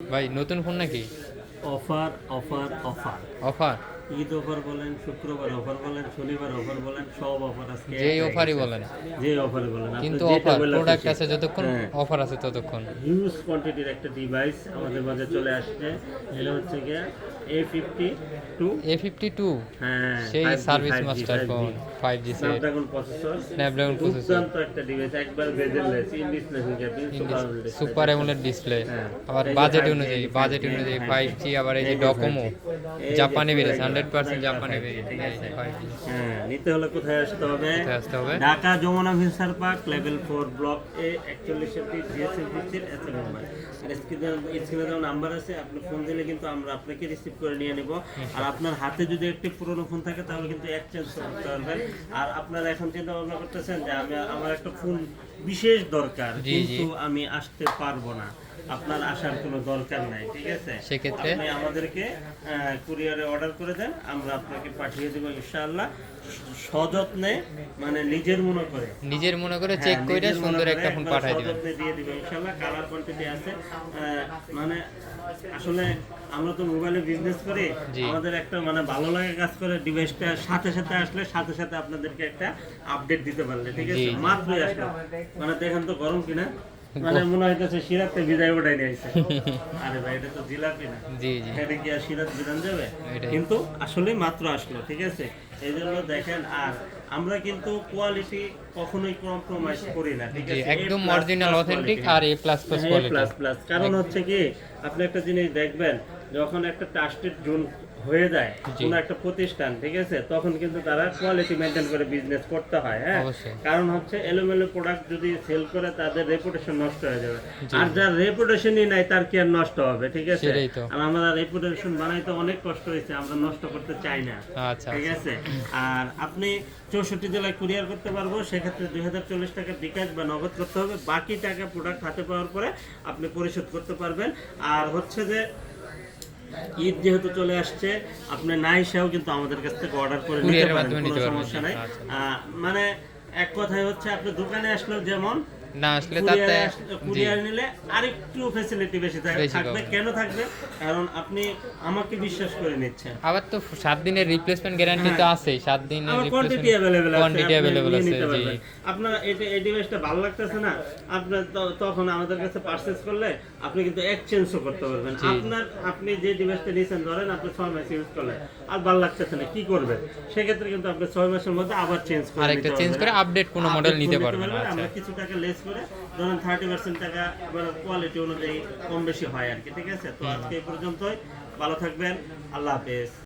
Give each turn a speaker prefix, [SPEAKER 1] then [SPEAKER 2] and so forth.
[SPEAKER 1] ভাই নতুন ফোন নাকি?
[SPEAKER 2] Offer offer offer.
[SPEAKER 1] Offer?
[SPEAKER 2] Eid offer বলেন শুক্রবার অফার বলেন শনিবার অফার বলেন সব অফার আছে
[SPEAKER 1] যেই অফারই বলেন।
[SPEAKER 2] যে অফার বলেন
[SPEAKER 1] কিন্তু অফার প্রোডাক্ট আছে যতক্ষণ
[SPEAKER 2] হ্যাঁ।
[SPEAKER 1] অফার আছে ততক্ষণ।
[SPEAKER 2] হিউজ কোয়ান্টিটির একটা ডিভাইস আমাদের মাঝে চলে আসছে। এটা হচ্ছে গিয়ে A fifty two
[SPEAKER 1] A fifty two
[SPEAKER 2] হ্যাঁ
[SPEAKER 1] সেই service master phone five G
[SPEAKER 2] Snapdragon processor
[SPEAKER 1] Snapdragon processor
[SPEAKER 2] একটা ডিভাইস একবার bezelless in display fingerprint super
[SPEAKER 1] super AMOLED display. আবার বাজেট অনুযায়ী বাজেট অনুযায়ী ফাইভ জি আবার এই যে ডকোমো
[SPEAKER 2] 5G, এই যে
[SPEAKER 1] জাপানি বেরিয়েছে হান্ড্রেড পার্সেন্ট
[SPEAKER 2] 5G,
[SPEAKER 1] বেরিয়েছে
[SPEAKER 2] হ্যাঁ নিতে হলে কোথায় আসতে হবে?
[SPEAKER 1] আসতে হবে?
[SPEAKER 2] ঢাকা যমুনা ভিসার park level four block A একচল্লিশ জিএসএম ভিত্তির এস এম মোবাইল আর স্ক্রিনে স্ক্রিনে নাম্বার আছে আপনি ফোন দিলে কিন্তু আমরা আপনাকে রিসিভ করে নিয়ে নেব। আর আপনার হাতে যদি একটি পুরনো ফোন থাকে তাহলে কিন্তু এক্সচেঞ্জ করতে পারবেন। আর আপনারা এখন চিন্তা ভাবনা করতেছেন যে আমি আমার একটা ফোন বিশেষ দরকার। কিন্তু আমি আসতে পারব না। আপনার আসার কোনো দরকার নাই ঠিক আছে?
[SPEAKER 1] সেক্ষেত্রে?
[SPEAKER 2] আপনি আমাদেরকে কুরিয়ারে অর্ডার করে দেন আমরা আপনাকে পাঠিয়ে দেবো ইনশাআল্লাহ। সযত্নে মানে নিজের মনে করে।
[SPEAKER 1] নিজের মনে করে
[SPEAKER 2] হ্যাঁ,
[SPEAKER 1] চেক করে সুন্দর একটা ফোন পাঠাই দিবেন
[SPEAKER 2] সযত্নে দিয়ে দিবেন ইনশাআল্লাহ। কালার কোয়ান্টিটি আছে। মানে আসলে আমরা তো মোবাইলে বিজনেস করি
[SPEAKER 1] জি।
[SPEAKER 2] আমাদের একটা মানে ভালো লাগে কাজ করে ডিভাইসটা সাথে সাথে আসলে সাথে সাথে আপনাদেরকে একটা আপডেট দিতে পারলে ঠিক আছে। মাত্রই আসলে মানে দেখেন তো গরম কিনা মানে মনে হইতেছে সিরাতে ওঠাই নিয়েছে আরে ভাই এটা তো জিলাপি না।
[SPEAKER 1] জি জি।
[SPEAKER 2] এটা কি আর সিরাত যাবে কিন্তু আসলে মাত্র আসলো ঠিক আছে? এই জন্য দেখেন আর আমরা কিন্তু কোয়ালিটি কখনোই কম্প্রোমাইজ করি না ঠিক আছে?
[SPEAKER 1] একদম original authentic R A plus plus quality
[SPEAKER 2] plus plus কারণ হচ্ছে কি আপনি একটা জিনিস দেখবেন যখন একটা ট্রাস্টেড জোন হয়ে যায়। কোন একটা প্রতিষ্ঠান ঠিক আছে? তখন কিন্তু তারা কোয়ালিটি মেনটেন করে বিজনেস করতে হয় হ্যাঁ? কারণ হচ্ছে এলোমেলো প্রোডাক্ট যদি সেল করে তাদের রেপুটেশন নষ্ট হয়ে যাবে। আর যার রেপুটেশনই নাই তার কি আর নষ্ট হবে ঠিক আছে? আর আমরা রেপুটেশন বানাইতে অনেক কষ্ট হয়েছে আমরা নষ্ট করতে চাই না
[SPEAKER 1] আচ্ছা
[SPEAKER 2] ঠিক আছে? আর আপনি চৌষট্টি জেলায় কুরিয়ার করতে পারব সেক্ষেত্রে দুই হাজার চল্লিশ টাকা বিকাশ বা নগদ করতে হবে। বাকি টাকা প্রোডাক্ট হাতে পাওয়ার পরে আপনি পরিশোধ করতে পারবেন। আর হচ্ছে যে ঈদ যেহেতু চলে আসছে আপনি না এসেও কিন্তু আমাদের কাছ থেকে অর্ডার করে নিতে পারেন কোনো সমস্যা নাই
[SPEAKER 1] আচ্ছা।
[SPEAKER 2] আহ, মানে এক কথায় হচ্ছে আপনি দোকানে আসলেও যেমন
[SPEAKER 1] না আসলে তাতে
[SPEAKER 2] কুরিয়ারে নিলে আরেকটু ফ্যাসিলিটি বেশি থাকবে। কেন থাকবে? কারণ আপনি আমাকে বিশ্বাস করে নিচ্ছেন।
[SPEAKER 1] আবার তো সাত দিনের রিপ্লেসমেন্ট গ্যারান্টি তো আছেই। সাত দিনের
[SPEAKER 2] কোয়ান্টিটি
[SPEAKER 1] রিপ্লেসমেন্ট
[SPEAKER 2] আছে।
[SPEAKER 1] কোয়ান্টিটি
[SPEAKER 2] আপনি
[SPEAKER 1] আছে জি।
[SPEAKER 2] আপনার এটা এই ডিভাইসটা ভালো লাগতেছে না আপনার তো- তখন আমাদের কাছে পারচেজ করলে আপনি কিন্তু এক্সচেঞ্জও করতে পারবেন। আপনার আপনি যে ডিভাইসটা নিয়েছেন ধরেন আপনি ছয় মাস ইউজ করলেন আর ভালো লাগতেছে না কি করবেন? সেক্ষেত্রে কিন্তু আপনি ছয় মাসের মধ্যে আবার চেঞ্জ করে
[SPEAKER 1] আরেকটা চেঞ্জ করে আপডেট কোনো মডেল নিতে পারবেন
[SPEAKER 2] পারবেন,
[SPEAKER 1] আচ্ছা।
[SPEAKER 2] আমরা কিছু টাকা লেস করে, ধরেন থার্টি পার্সেন্ট টাকা আবার কোয়ালিটি অনুযায়ী কম বেশি হয় আর কি, ঠিক আছে? তো আজকে এই পর্যন্তই, ভালো থাকবেন, আল্লাহ হাফেজ।